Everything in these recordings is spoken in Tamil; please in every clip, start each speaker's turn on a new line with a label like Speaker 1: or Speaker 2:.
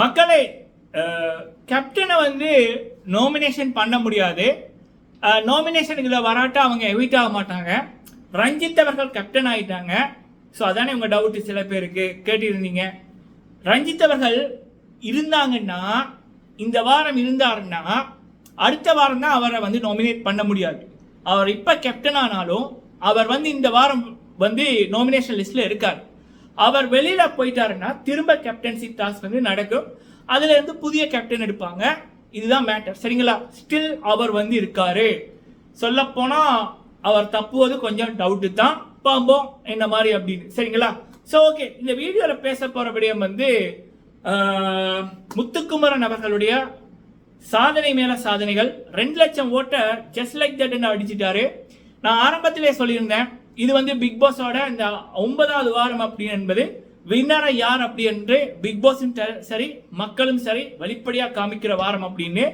Speaker 1: மக்களை கேப்டனை வந்து நாமினேஷன் பண்ண முடியாது. நாமினேஷன் இதில் வராட்டா அவங்க எவிட் ஆக மாட்டாங்க. ரஞ்சித் அவர்கள் கேப்டன் ஆகிட்டாங்க ஸோ அதானே உங்கள் டவுட்டு சில பேருக்கு கேட்டிருந்தீங்க. ரஞ்சித் அவர்கள் இருந்தாங்கன்னா இந்த வாரம் இருந்தாருன்னா அடுத்த வாரம் தான் அவரை வந்து நாமினேட் பண்ண முடியாது. அவர் இப்போ கேப்டன் ஆனாலும் அவர் வந்து இந்த வாரம் வந்து நாமினேஷன் லிஸ்ட்டில் இருக்கார். அவர் வெளியில போயிட்டாருன்னா திரும்ப கேப்டன்சி டாஸ்க் வந்து நடக்கும். அதுல இருந்து புதிய கேப்டன் எடுப்பாங்க. இதுதான் மேட்டர் சரிங்களா? ஸ்டில் அவர் வந்து இருக்காரு. சொல்ல போனா அவர் தப்புவது கொஞ்சம் டவுட்டு தான். பாம்போம் என்ன மாதிரி அப்படின்னு. சரிங்களா? ஸோ ஓகே இந்த வீடியோவில் பேச போற விடயம் வந்து முத்துக்குமரன் அவர்களுடைய சாதனை மேல சாதனைகள். ரெண்டு லட்சம் ஓட்டை ஜஸ்ட் லைக் தட் அடிச்சிட்டாரு. நான் ஆரம்பத்திலே சொல்லியிருந்தேன். இது வந்து பிக் பாஸோட இந்த ஒன்பதாவது வாரம் அப்படி என்பது வின்னரை யார் அப்படி என்று பிக் பாஸும் சரி மக்களும் சரி வெளிப்படையாக காமிக்கிற வாரம் அப்படின்னு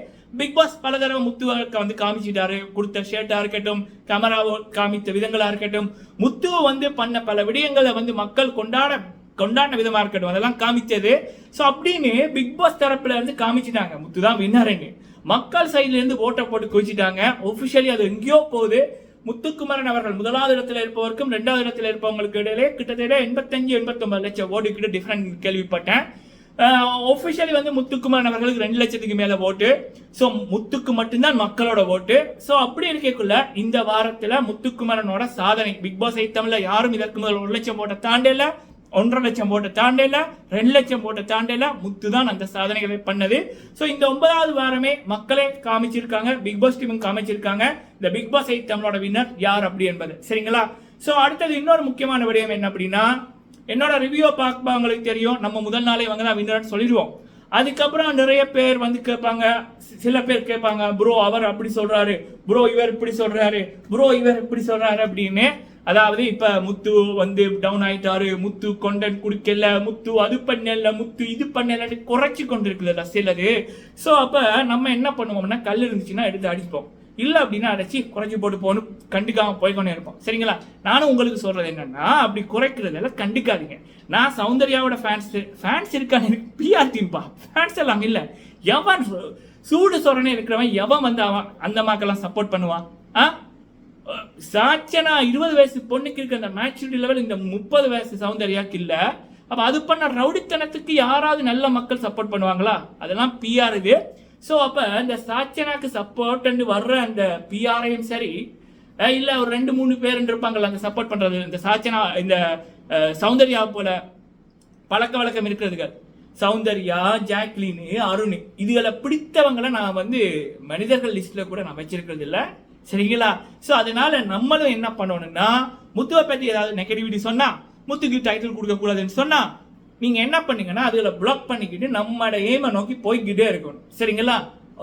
Speaker 1: பிக் பாஸ் பல தடவை முத்துவுக்கு வந்து காமிச்சிட்டாரு. கொடுத்த ஷர்ட்டா இருக்கட்டும் கேமராவோ காமித்த விதங்களாக இருக்கட்டும் முத்துவ வந்து பண்ண பல விடயங்களை வந்து மக்கள் கொண்டாட கொண்டாடின விதமாக இருக்கட்டும் அதெல்லாம் காமித்தது. ஸோ அப்படின்னு பிக் பாஸ் தரப்புல இருந்து காமிச்சிட்டாங்க. முத்து தான் வின்னருங்க மக்கள் சைட்ல இருந்து ஓட்டை போட்டு குவிச்சிட்டாங்க. ஒஃபிஷியலி அது எங்கேயோ போகுது. முத்துக்குமரன் அவர்கள் முதலாவது இடத்துல இருப்பவருக்கும் ரெண்டாவது இடத்துல இருப்பவங்களுக்கு இடையிலே கிட்டத்தட்ட எண்பத்தஞ்சு எண்பத்தொன்பது லட்சம் ஓட்டுக்கிட்ட டிஃப்ரெண்ட் டிஃபரெண்ட் கேள்விப்பட்டேன். ஒஃபிஷியலி வந்து முத்துக்குமரன் அவர்களுக்கு ரெண்டு லட்சத்துக்கு மேல ஓட்டு. ஸோ முத்துக்கு மட்டும்தான் மக்களோட ஓட்டு. ஸோ அப்படி இருக்கக்குள்ள இந்த வாரத்தில் முத்துக்குமரனோட சாதனை பிக் பாஸ் ஐட்டம்ல யாரும் இதற்கு முதல் ஒரு லட்சம் ஓட்டை தாண்டல. ஒன்றரை லட்சம் போட்ட தாண்டல ரெண்டு லட்சம் போட்ட தாண்டல முத்து தான் அந்த சாதனைகளை பண்ணது. ஸோ இந்த ஒன்பதாவது வாரமே மக்களே காமிச்சிருக்காங்க பிக் பாஸ் டீமும் காமிச்சிருக்காங்க. இந்த பிக் பாஸ் எயிட் தமிழோட வின்னர் யார் அப்படி என்பது சரிங்களா? ஸோ அடுத்தது இன்னொரு முக்கியமான விடயம் என்ன அப்படின்னா என்னோட ரிவ்யூ பார்ப்பவங்களுக்கு தெரியும் நம்ம முதல் நாளே இவங்க தான் வின்னர்னு சொல்லிடுவோம். அதுக்கப்புறம் நிறைய பேர் வந்து கேட்பாங்க. சில பேர் கேட்பாங்க ப்ரோ அவர் அப்படி சொல்றாரு. ப்ரோ இவர் இப்படி சொல்றாரு. ப்ரோ இவர் இப்படி சொல்றாரு அப்படின்னு. அதாவது இப்ப முத்து வந்து டவுன் ஆயிட்டாரு. முத்து கொண்டன் குடிக்கல. முத்து அது பண்ணல. முத்து இது பண்ணலன்னு குறைச்சி கொண்டிருக்குதுல்ல சிலது. ஸோ அப்ப நம்ம என்ன பண்ணுவோம்னா கல் இருந்துச்சுன்னா எடுத்து அடிப்போம். இல்லை அப்படின்னா அடைச்சி குறைஞ்சி போட்டு போகணும் கண்டுக்காமல் போய்க்கொண்டே இருப்போம். சரிங்களா? நானும் உங்களுக்கு சொல்கிறது என்னென்னா அப்படி குறைக்கிறதெல்லாம் கண்டுக்காதீங்க. நான் சௌந்தர்யாவோட ஃபேன்ஸு ஃபேன்ஸ் இருக்கான்னு எனக்கு பிஆர் தீம்பா ஃபேன்ஸ் எல்லாம் இல்லை. எவன் சூடு சொரணே இருக்கிறவன் எவன் வந்து அவன் அந்த மக்கள்லாம் சப்போர்ட் பண்ணுவான்? ஆ? சாட்சியனா இருபது வயசு பொண்ணுக்கு இருக்க அந்த மேச்சூரிட்டி லெவல் இந்த முப்பது வயசு சௌந்தர்யாக்கு இல்லை. அப்போ அது பண்ண ரவுடித்தனத்துக்கு யாராவது நல்ல மக்கள் சப்போர்ட் பண்ணுவாங்களா? அதெல்லாம் பிஆர் இது. ஸோ அப்போ இந்த சாச்சனாக்கு சப்போர்ட்னு வர்ற அந்த பிஆரையும் சரி இல்லை ஒரு ரெண்டு மூணு பேர் இருப்பாங்கள்ல அந்த சப்போர்ட் பண்ணுறது இந்த சாச்சனா இந்த சௌந்தர்யா போல பழக்க வழக்கம் இருக்கிறதுக்கு. சௌந்தர்யா ஜாக்லின் அருண் இதுகளை பிடித்தவங்களை நான் வந்து மனிதர்கள் லிஸ்ட்டில் கூட நான் வச்சிருக்கிறது இல்லை. சரிங்களா? ஸோ அதனால நம்மளும் என்ன பண்ணணும்னா முத்துவை பற்றி ஏதாவது நெகட்டிவிட்டி சொன்னால் முத்துக்கு டைட்டில் கொடுக்கக்கூடாதுன்னு சொன்னால் நீங்கள் நீங்க என்ன பண்ணீங்கன்னா அதுல பிளாக் பண்ணிக்கிட்டு நம்மளோட ஏமை நோக்கி போய்கிட்டே இருக்கணும். சரிங்களா?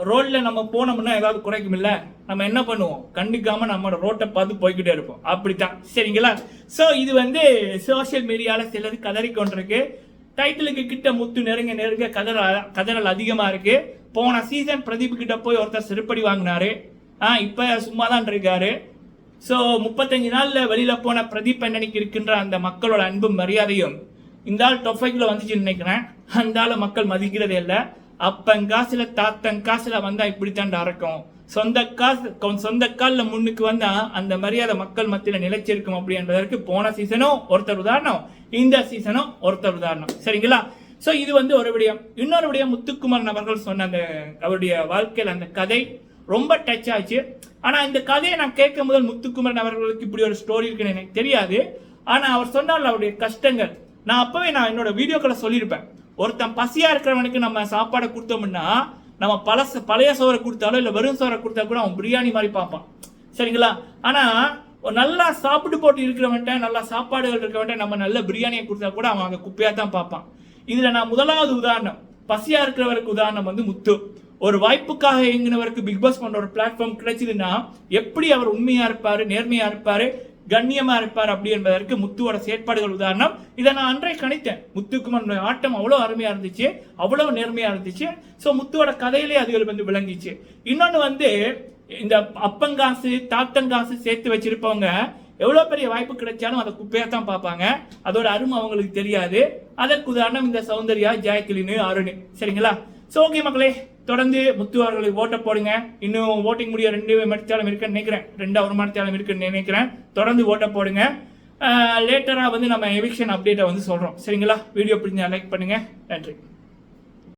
Speaker 1: ரோட்ல நம்ம போனோம்னா ஏதாவது குறைக்கும் இல்ல? நம்ம என்ன பண்ணுவோம்? கண்டுக்காமல் நம்மளோட ரோட்டை பார்த்து போய்கிட்டே இருப்போம். அப்படித்தான். சரிங்களா? சோ இது வந்து சோஷியல் மீடியால சிலது கதறி கொண்டிருக்கு டைட்டிலுக்கு கிட்ட முத்து நெருங்க நெருங்க கதற கதறல் அதிகமா இருக்கு. போன சீசன் பிரதீப் கிட்ட போய் ஒருத்தர் செருப்படி வாங்கினாரு. ஆ இப்ப சும்மா தான் இருக்காரு. ஸோ முப்பத்தஞ்சு நாள்ல வெளியில போன பிரதீப் அண்ணனுக்கு இருக்கின்ற அந்த மக்களோட அன்பும் மரியாதையும் இந்த ஆள் டொஃபைக்கில் வந்துச்சுன்னு நினைக்கிறேன். அந்த ஆளை மக்கள் மதிக்கிறதே இல்லை. அப்பன் காசில் தாத்தன் காசில் வந்தால் இப்படித்தாண்டா இருக்கும் சொந்த காசு சொந்த கால்ல முன்னுக்கு வந்தால் அந்த மரியாதை மக்கள் மத்தியில் நிலைச்சிருக்கும் அப்படின்றதற்கு போன சீசனும் ஒருத்தர் உதாரணம். இந்த சீசனும் ஒருத்தர் உதாரணம். சரிங்களா? ஸோ இது வந்து ஒரு விடயம். இன்னொரு விடயம் முத்துக்குமரன் அவர்கள் சொன்ன அந்த அவருடைய வாழ்க்கையில் அந்த கதை ரொம்ப டச் ஆச்சு. ஆனால் இந்த கதையை நான் கேட்கும் முதல் முத்துக்குமரன் அவர்களுக்கு இப்படி ஒரு ஸ்டோரி இருக்குன்னு எனக்கு தெரியாது. ஆனால் அவர் சொன்னார் அவருடைய கஷ்டங்கள். நான் அப்பவே நான் என்னோட வீடியோக்களை சொல்லியிருப்பேன். ஒருத்தன் பசியா இருக்கிறவனுக்கு நம்ம சாப்பாடை கொடுத்தோம்னா நம்ம பழச பழைய சோறை கொடுத்தாலோ இல்லை வெறும் சோறை கொடுத்தா கூட அவன் பிரியாணி மாதிரி பார்ப்பான். சரிங்களா? ஆனால் ஒரு நல்லா சாப்பிட்டு போட்டு இருக்கிறவன்ட்ட நல்லா சாப்பாடுகள் இருக்கிறவன்ட்ட நம்ம நல்ல பிரியாணியை கொடுத்தா கூட அவன் அங்கே குப்பையாக தான் பார்ப்பான். இதில் நான் முதலாவது உதாரணம். பசியாக இருக்கிறவருக்கு உதாரணம் வந்து முத்து. ஒரு வாய்ப்புக்காக இயங்கினவருக்கு பிக் பாஸ் போன்ற ஒரு பிளாட்ஃபார்ம் கிடைச்சதுன்னா எப்படி அவர் உண்மையாக இருப்பார் நேர்மையாக இருப்பார் கண்ணியமா இருப்பார் அப்படி என்பதற்கு முத்துவோட செயற்பாடுகள் உதாரணம். இதை நான் அன்றை கணித்தேன். முத்துக்குமரனுடைய ஆட்டம் அவ்வளோ அருமையா இருந்துச்சு. அவ்வளோ நேர்மையா இருந்துச்சு. ஸோ முத்துவோட கதையிலே அதுகள் வந்து விளங்கிச்சு. இன்னொன்று வந்து இந்த அப்பங்காசு தாத்தங்காசு சேர்த்து வச்சிருப்பவங்க எவ்வளோ பெரிய வாய்ப்பு கிடைச்சாலும் அதை குப்பையாக தான் பார்ப்பாங்க. அதோட அருமை அவங்களுக்கு தெரியாது. அதற்கு உதாரணம் இந்த சௌந்தர்யா ஜெயக்கிளினு அருண். சரிங்களா? ஸோ ஓகே மக்களே. தொடர்ந்து முத்து அவர்களுக்கு ஓட்ட போடுங்க. இன்னும் ஓட்டிங் முடிய ரெண்டு மணித்தாலும் இருக்குன்னு நினைக்கிறேன். ரெண்டு ஒரு மணித்தாலும் இருக்குன்னு நினைக்கிறேன். தொடர்ந்து ஓட்ட போடுங்க. லேட்டராக வந்து நம்ம எவிக்ஷன் அப்டேட்டை வந்து சொல்கிறோம் சரிங்களா? வீடியோ பிடிச்சா லைக் பண்ணுங்கள் நன்றி.